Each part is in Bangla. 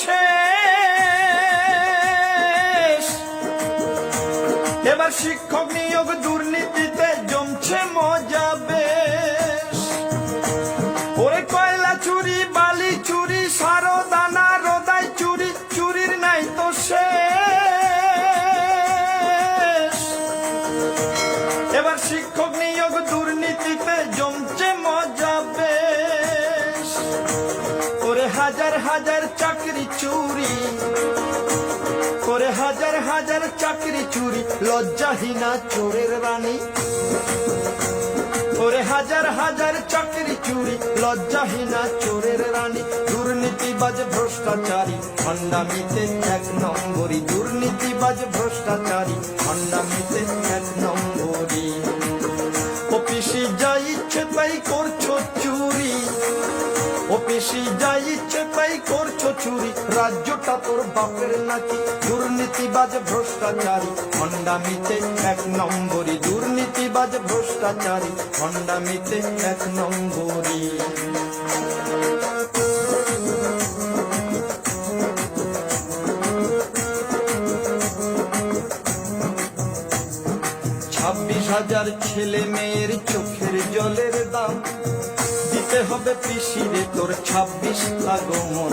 শেষ এবার শিক্ষক নিয়োগ দুর্নীতিতে জমছে মজা বেশ। ওরে কয়লা চুরি, বালি চুরি, সারদানা রোদায় চুরি, চুরির নাই তো সে এবার শিক্ষক নিয়োগ দুর্নীতিতে জমছে মজা চাকরি চুরি। করে হাজার হাজার চাকরি চুরি, লজ্জাহীনা চোরের রানী। ওরে হাজার হাজার চাকরি চুরি, লজ্জাহীনা চোরের রানী। দুর্নীতিবাজ ভ্রষ্টাচারী খন্ডামিতে এক নম্বরী। দুর্নীতিবাজ ভ্রষ্টাচারী খন্ডামিতে এক নম্বরী। অফিসে যা ইচ্ছে তাই করছ চুরি। অফিসে যা ইচ্ছে চুরি, রাজ্যটা তোর বাপের নাকি? দুর্নীতিবাজ, ভ্রষ্টাচারী। খন্ডামিতে এক নম্বরী দুর্নীতিবাজ, ভ্রষ্টাচারী। খন্ডামিতে এক নম্বরী ছাব্বিশ হাজার ছেলে মেয়ের চোখের জলের দাম। দিতে হবে পিসিরে তোর ছাব্বিশ আগমন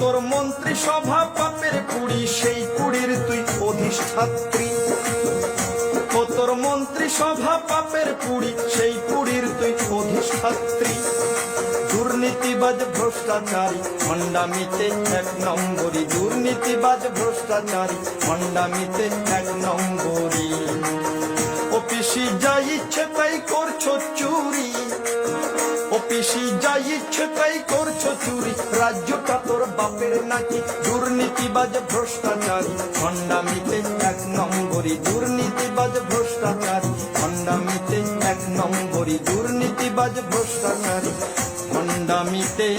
তোর মন্ত্রী সভা পাপের পুরি সেই কুড়ির তুই অধিষ্ঠাত্রী। ও তোর মন্ত্রী সভা পাপের পুরি সেই পুরীর তুই অধিষ্ঠাত্রী। দুর্নীতিবাজ ভ্রষ্টাচারী খন্ডামিতে এক নম্বরী। দুর্নীতিবাজ ভ্রষ্টাচারী খন্ডামিতে এক নম্বরী। ইচ্ছে তাই করছ চুরি। রাজ্যটা তোর বাপের নাকি? দুর্নীতিবাজ ভ্রষ্টাচার। খন্ডামিতে এক নম্বরই দুর্নীতিবাজ ভ্রষ্টাচার। খন্ডামিতে এক নম্বরই দুর্নীতিবাজ ভ্রষ্টাচার। খন্ডামিতে